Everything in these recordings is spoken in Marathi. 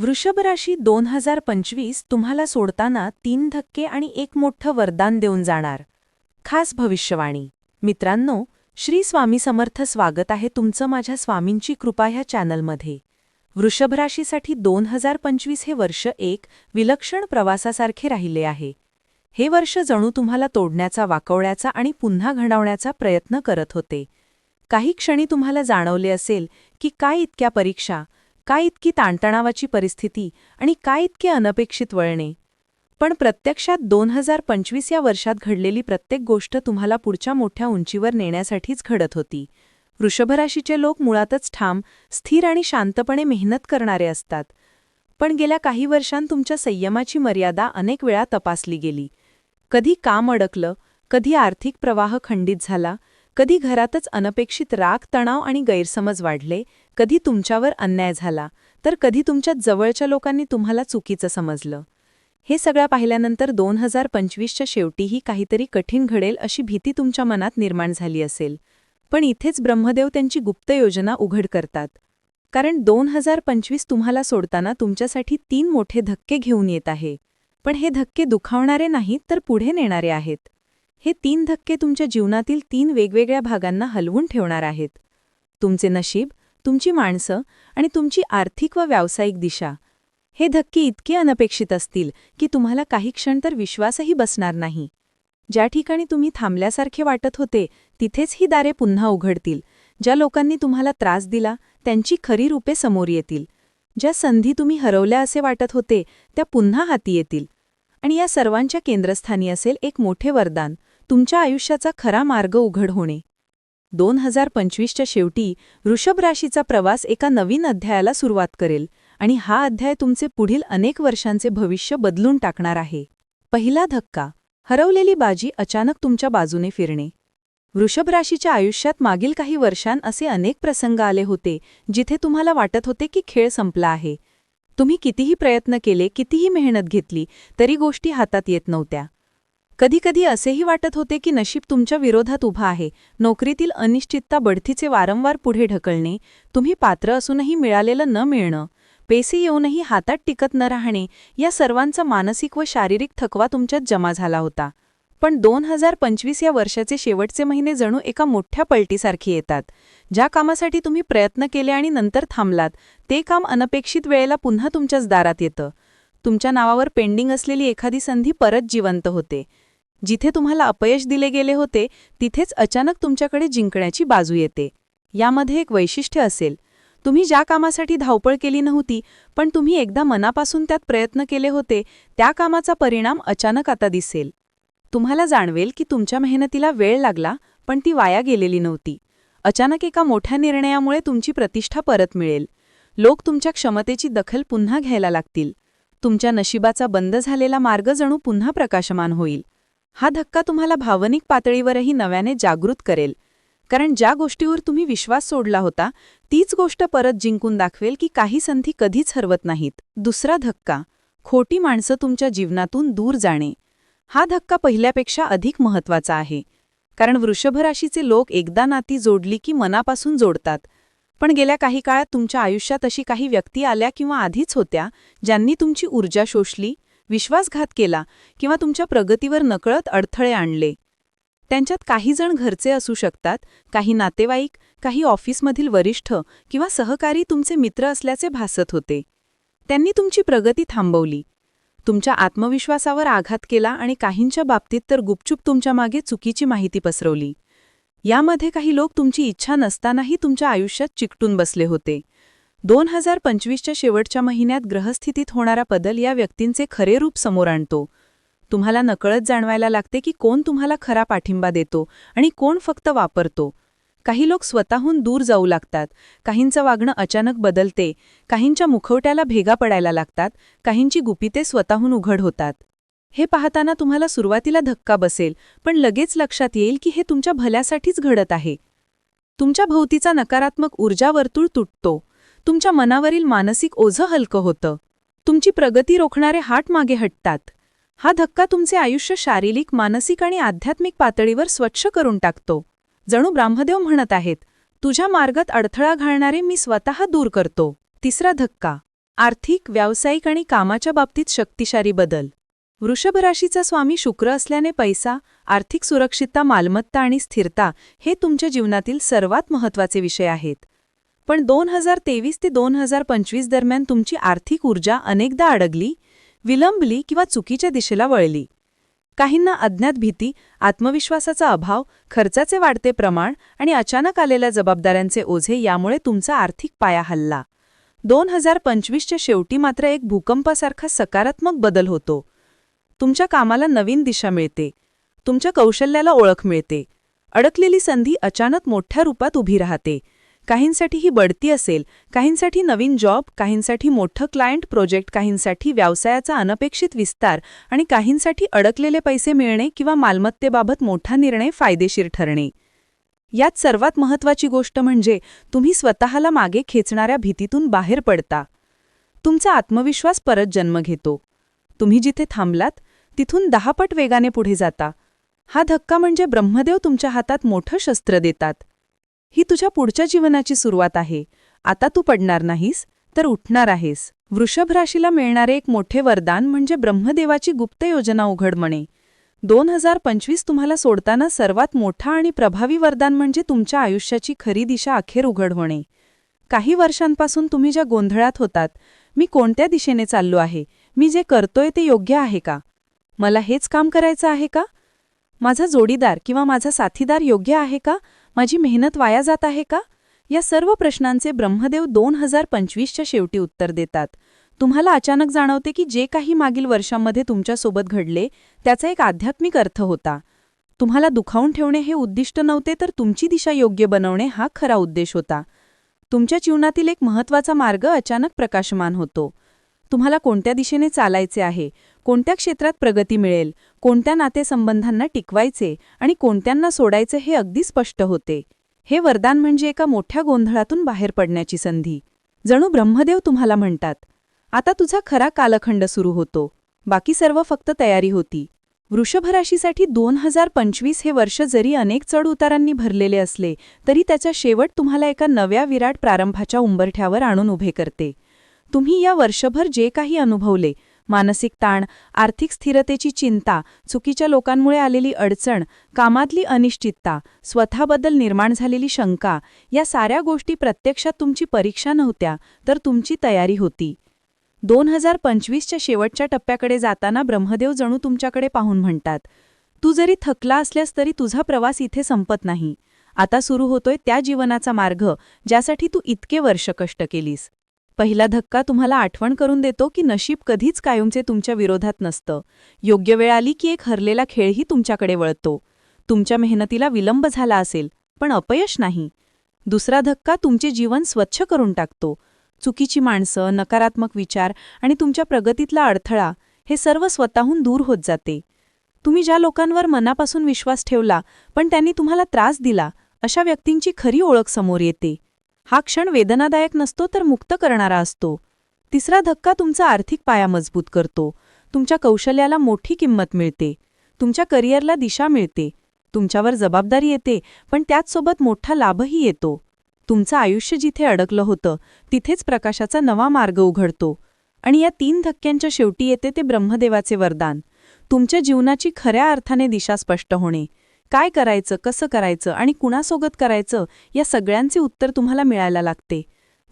वृषभ राशी दोन हजार पंचवीस तुम्हाला सोडताना तीन धक्के आणि एक मोठं वरदान देऊन जाणार. खास भविष्यवाणी. मित्रांनो श्री स्वामी समर्थ स्वागत आहे तुमचं माझ्या स्वामींची कृपा ह्या चॅनलमध्ये. वृषभ राशीसाठी दोन हजार पंचवीस हे वर्ष एक विलक्षण प्रवासासारखे राहिले आहे. हे वर्ष जणू तुम्हाला तोडण्याचा वाकवण्याचा आणि पुन्हा घडवण्याचा प्रयत्न करत होते. काही क्षणी तुम्हाला जाणवले असेल की काय इतक्या परीक्षा काय इतकी ताणतणावाची परिस्थिती आणि काय इतके अनपेक्षित वळणे? पण प्रत्यक्षात दोन हजार पंचवीस या वर्षात घडलेली प्रत्येक गोष्ट तुम्हाला पुढच्या मोठ्या उंचीवर नेण्यासाठीच घडत होती. वृषभराशीचे लोक मुळातच ठाम स्थिर आणि शांतपणे मेहनत करणारे असतात. पण गेल्या काही वर्षांत तुमच्या संयमाची मर्यादा अनेक वेळा तपासली गेली. कधी काम अडकलं कधी आर्थिक प्रवाह खंडित झाला कधी घरातच अनपेक्षित राग तणाव आणि गैरसमज वाढले कधी तुमच्यावर अन्याय झाला तर कधी तुमच्या जवळच्या लोकांनी तुम्हाला चुकीचं समजलं. हे सगळं पाहिल्यानंतर दोन हजार पंचवीसच्या शेवटीही काहीतरी कठीण घडेल अशी भीती तुमच्या मनात निर्माण झाली असेल. पण इथेच ब्रह्मदेव त्यांची गुप्त योजना उघड करतात. कारण दोन हजार पंचवीस तुम्हाला सोडताना तुमच्यासाठी तीन मोठे धक्के घेऊन येत आहे. पण हे धक्के दुखावणारे नाहीत तर पुढे नेणारे आहेत. हे तीन धक्के तुमच्या जीवनातील तीन वेगवेगळ्या भागांना हलवून ठेवणार आहेत. तुमचे नशीब तुमची माणसं आणि तुमची आर्थिक व व्यावसायिक दिशा. हे धक्के इतके अनपेक्षित असतील की तुम्हाला काही क्षण तर विश्वासही बसणार नाही. ज्या ठिकाणी तुम्ही थांबल्यासारखे वाटत होते तिथेच ही दारे पुन्हा उघडतील. ज्या लोकांनी तुम्हाला त्रास दिला त्यांची खरी रूपे समोर येतील. ज्या संधी तुम्ही हरवल्या असे वाटत होते त्या पुन्हा हाती येतील. आणि या सर्वांच्या केंद्रस्थानी असेल एक मोठे वरदान. तुमच्या आयुष्याचा खरा मार्ग उघड होणे. दोन हजार पंचवीसच्या शेवटी वृषभ राशीचा प्रवास एका नवीन अध्यायाला सुरुवात करेल आणि हा अध्याय तुमचे पुढील अनेक वर्षांचे भविष्य बदलून टाकणार आहे. पहिला धक्का हरवलेली बाजी अचानक तुमच्या बाजूने फिरणे. वृषभ राशीच्या आयुष्यात मागील काही वर्षांत असे अनेक प्रसंग आले होते जिथे तुम्हाला वाटत होते की खेळ संपला आहे. तुम्ही कितीही प्रयत्न केले कितीही मेहनत घेतली तरी गोष्टी हातात येत नव्हत्या. कधीकधी असेही वाटत होते की नशीब तुमच्या विरोधात उभा आहे. नोकरीतील अनिश्चितता बढतीचे वारंवार पुढे ढकलणे तुम्ही पात्र असूनही मिळालेलं न मिळणं पैसे येऊनही हातात टिकत न राहणे या सर्वांचा मानसिक व शारीरिक थकवा तुमच्यात जमा झाला होता. पण दोन हजार पंचवीस या वर्षाचे शेवटचे महिने जणू एका मोठ्या पलटीसारखी येतात. ज्या कामासाठी तुम्ही प्रयत्न केले आणि नंतर थांबलात ते काम अनपेक्षित वेळेला पुन्हा तुमच्याच दारात येतं. तुमच्या नावावर पेंडिंग असलेली एखादी संधी परत जिवंत होते. जिथे तुम्हाला अपयश दिले गेले होते तिथेच अचानक तुमच्याकडे जिंकण्याची बाजू येते. यामध्ये एक वैशिष्ट्य असेल. तुम्ही ज्या कामासाठी धावपळ केली नव्हती पण तुम्ही एकदा मनापासून त्यात प्रयत्न केले होते त्या कामाचा परिणाम अचानक आता दिसेल. तुम्हाला जाणवेल की तुमच्या मेहनतीला वेळ लागला पण ती वाया गेलेली नव्हती. अचानक एका मोठ्या निर्णयामुळे तुमची प्रतिष्ठा परत मिळेल. लोक तुमच्या क्षमतेची दखल पुन्हा घ्यायला लागतील. तुमच्या नशिबाचा बंद झालेला मार्ग जणू पुन्हा प्रकाशमान होईल. हा धक्का तुम्हाला भावनिक पातळीवरही नव्याने जागृत करेल. कारण ज्या गोष्टीवर तुम्ही विश्वास सोडला होता तीच गोष्ट परत जिंकून दाखवेल की काही संधी कधीच हरवत नाहीत. दुसरा धक्का खोटी माणसं तुमच्या जीवनातून दूर जाणे. हा धक्का पहिल्यापेक्षा अधिक महत्त्वाचा आहे. कारण वृषभराशीचे लोक एकदा नाती जोडली की मनापासून जोडतात. पण गेल्या काही काळात तुमच्या आयुष्यात अशी काही व्यक्ती आल्या किंवा आधीच होत्या ज्यांनी तुमची ऊर्जा शोषली विश्वासघात केला किंवा तुमच्या प्रगतीवर नकळत अडथळे आणले. त्यांच्यात काही जण घरचे असू शकतात काही नातेवाईक काही ऑफिसमधील वरिष्ठ किंवा सहकारी तुमचे मित्र असल्याचे भासत होते. त्यांनी तुमची प्रगती थांबवली. तुमच्या आत्मविश्वासावर आघात केला आणि काहींच्या बाबतीत तर गुपचूप तुमच्या मागे चुकीची माहिती पसरवली. यामध्ये काही लोक तुमची इच्छा नसतानाही तुमच्या आयुष्यात चिकटून बसले होते. दोन हजार पंचवीसच्या शेवटच्या महिन्यात ग्रहस्थितीत होणारा बदल या व्यक्तींचे खरे रूप समोर आणतो. तुम्हाला नकळत जाणवायला लागते की कोण तुम्हाला खरा पाठिंबा देतो आणि कोण फक्त वापरतो. काही लोक स्वतःहून दूर जाऊ लागतात. काहींचं वागणं अचानक बदलते. काहींच्या मुखवट्याला भेगा पडायला लागतात. काहींची गुपिते स्वतःहून उघड होतात. हे पाहताना तुम्हाला सुरुवातीला धक्का बसेल पण लगेच लक्षात येईल की हे तुमच्या भल्यासाठीच घडत आहे. तुमच्या भोवतीचा नकारात्मक ऊर्जा वर्तुळ तुटतो. तुमच्या मनावरील मानसिक ओझं हलकं होतं. तुमची प्रगती रोखणारे हाट मागे हटतात. हा धक्का तुमचे आयुष्य शारीरिक मानसिक आणि आध्यात्मिक पातळीवर स्वच्छ करून टाकतो. जणू ब्राह्मदेव म्हणत आहेत तुझ्या मार्गात अडथळा घालणारे मी स्वतः दूर करतो. तिसरा धक्का आर्थिक व्यावसायिक आणि कामाच्या बाबतीत शक्तिशाली बदल. वृषभराशीचा स्वामी शुक्र असल्याने पैसा आर्थिक सुरक्षितता मालमत्ता आणि स्थिरता हे तुमच्या जीवनातील सर्वात महत्त्वाचे विषय आहेत. पण दोन हजार तेवीस ते दोन हजार पंचवीस दरम्यान तुमची आर्थिक ऊर्जा अनेकदा अडगली विलंबली किंवा चुकीच्या दिशेला वळली. काहींना अज्ञात भीती आत्मविश्वासाचा अभाव खर्चाचे वाढते प्रमाण आणि अचानक आलेल्या जबाबदाऱ्यांचे ओझे यामुळे तुमचा आर्थिक पाया हल्ला. दोन हजार पंचवीसच्या शेवटी मात्र एक भूकंपासारखा सकारात्मक बदल होतो. तुमच्या कामाला नवीन दिशा मिळते. तुमच्या कौशल्याला ओळख मिळते. अडकलेली संधी अचानक मोठ्या रूपात उभी राहते. काहींसाठी ही बढती असेल काहींसाठी नवीन जॉब काहींसाठी मोठं क्लायंट प्रोजेक्ट काहींसाठी व्यवसायाचा अनपेक्षित विस्तार आणि काहींसाठी अडकलेले पैसे मिळणे किंवा मालमत्तेबाबत मोठा निर्णय फायदेशीर ठरणे. यात सर्वात महत्त्वाची गोष्ट म्हणजे तुम्ही स्वतःला मागे खेचणाऱ्या भीतीतून बाहेर पडता. तुमचा आत्मविश्वास परत जन्म घेतो. तुम्ही जिथे थांबलात तिथून दहापट वेगाने पुढे जाता. हा धक्का म्हणजे ब्रह्मदेव तुमच्या हातात मोठं शस्त्र देतात. ही तुझ्या पुढच्या जीवनाची सुरुवात आहे. आता तू पडणार नाहीस तर उठणार आहेस. वृषभ राशीला मिळणारे एक मोठे वरदान म्हणजे ब्रह्मदेवाची गुप्त योजना उघड म्हणे. दोन हजार पंचवीस तुम्हाला सोडताना सर्वात मोठा आणि प्रभावी वरदान म्हणजे तुमच्या आयुष्याची खरी दिशा अखेर उघड होणे. काही वर्षांपासून तुम्ही ज्या गोंधळात होतात मी कोणत्या दिशेने चाललो आहे? मी जे करतोय ते योग्य आहे का? मला हेच काम करायचं आहे का? माझा जोडीदार किंवा माझा साथीदार योग्य आहे का? माझी मेहनत वाया जात आहे का? या सर्व प्रश्नांचे ब्रह्मदेव दोन हजार पंचवीसच्या शेवटी उत्तर देतात. तुम्हाला अचानक जाणवते की जे काही मागील वर्षांमध्ये तुमच्यासोबत घडले त्याचा एक आध्यात्मिक अर्थ होता. तुम्हाला दुखावून ठेवणे हे उद्दिष्ट नव्हते तर तुमची दिशा योग्य बनवणे हा खरा उद्देश होता. तुमच्या जीवनातील एक महत्त्वाचा मार्ग अचानक प्रकाशमान होतो. तुम्हाला कोणत्या दिशेने चालायचे आहे? कोणत्या क्षेत्रात प्रगती मिळेल कोणत्या नातेसंबंधांना टिकवायचे आणि कोणत्यांना सोडायचे हे अगदी स्पष्ट होते. हे वरदान म्हणजे एका मोठ्या गोंधळातून बाहेर पडण्याची संधी. जणू ब्रह्मदेव तुम्हाला म्हणतात आता तुझा खरा कालखंड सुरू होतो. बाकी सर्व फक्त तयारी होती. वृषभराशीसाठी दोन हजार पंचवीस हे वर्ष जरी अनेक चढ उतारांनी भरलेले असले तरी त्याचा शेवट तुम्हाला एका नव्या विराट प्रारंभाच्या उंबरठ्यावर आणून उभे करते. तुम्ही या वर्षभर जे काही अनुभवले मानसिक ताण आर्थिक स्थिरतेची चिंता चुकीच्या लोकांमुळे आलेली अडचण कामातली अनिश्चितता स्वतःबद्दल निर्माण झालेली शंका या साऱ्या गोष्टी प्रत्यक्षात तुमची परीक्षा नव्हत्या तर तुमची तयारी होती. दोन हजार पंचवीसच्या शेवटच्या टप्प्याकडे जाताना ब्रह्मदेव जणू तुमच्याकडे पाहून म्हणतात तू जरी थकला असल्यास तरी तुझा प्रवास इथे संपत नाही. आता सुरू होतोय त्या जीवनाचा मार्ग ज्यासाठी तू इतके वर्ष कष्ट केलीस. पहिला धक्का तुम्हाला आठवण करून देतो की नशीब कधीच कायमचे तुमच्या विरोधात नसतं. योग्य वेळ आली की एक हरलेला खेळही तुमच्याकडे वळतो. तुमच्या मेहनतीला विलंब झाला असेल पण अपयश नाही. दुसरा धक्का तुमचे जीवन स्वच्छ करून टाकतो. चुकीची माणसं नकारात्मक विचार आणि तुमच्या प्रगतीतला अडथळा हे सर्व स्वतःहून दूर होत जाते. तुम्ही ज्या लोकांवर मनापासून विश्वास ठेवला पण त्यांनी तुम्हाला त्रास दिला अशा व्यक्तींची खरी ओळख समोर येते. हा क्षण वेदनादायक नसतो तर मुक्त करणारा असतो. तिसरा धक्का तुमचा आर्थिक पाया मजबूत करतो. तुमच्या कौशल्याला मोठी किंमत मिळते. तुमच्या करिअरला दिशा मिळते. तुमच्यावर जबाबदारी येते पण त्याचसोबत मोठा लाभही येतो. तुमचं आयुष्य जिथे अडकलं होतं तिथेच प्रकाशाचा नवा मार्ग उघडतो. आणि या तीन धक्क्यांच्या शेवटी येते ते ब्रह्मदेवाचे वरदान. तुमच्या जीवनाची खऱ्या अर्थाने दिशा स्पष्ट होणे. काय करायचं कसं करायचं आणि कुणासोबत करायचं या सगळ्यांचे उत्तर तुम्हाला मिळायला लागते.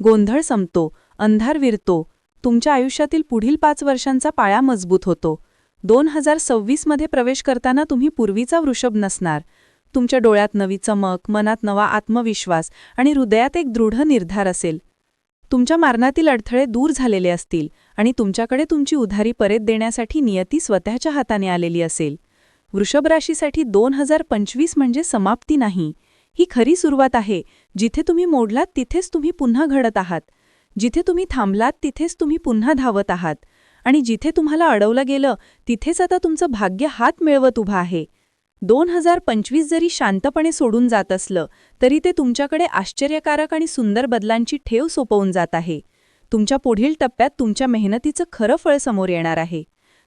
गोंधळ संपतो अंधार विरतो तुमच्या आयुष्यातील पुढील पाच वर्षांचा पाया मजबूत होतो. दोन हजार सव्वीसमध्ये प्रवेश करताना तुम्ही पूर्वीचा वृषभ नसणार. तुमच्या डोळ्यात नवी चमक मनात नवा आत्मविश्वास आणि हृदयात एक दृढ निर्धार असेल. तुमच्या मारणातील अडथळे दूर झालेले असतील आणि तुमच्याकडे तुमची उधारी परत देण्यासाठी नियती स्वतःच्या हाताने आलेली असेल. वृषभ राशीसाठी दोन हजार पंचवीस म्हणजे समाप्ती नाही. ही खरी सुरुवात आहे. जिथे तुम्ही मोडलात तिथेच तुम्ही पुन्हा घडत आहात. जिथे तुम्ही थांबलात तिथेच तुम्ही पुन्हा धावत आहात. आणि जिथे तुम्हाला अडवलं गेलं तिथेच आता तुमचं भाग्य हात मिळवत उभा आहे. दोन हजार पंचवीस जरी शांतपणे सोडून जात असलं तरी ते तुमच्याकडे आश्चर्यकारक आणि सुंदर बदलांची ठेव सोपवून जात आहे. तुमच्या पुढील टप्प्यात तुमच्या मेहनतीचं खरं फळ समोर येणार आहे.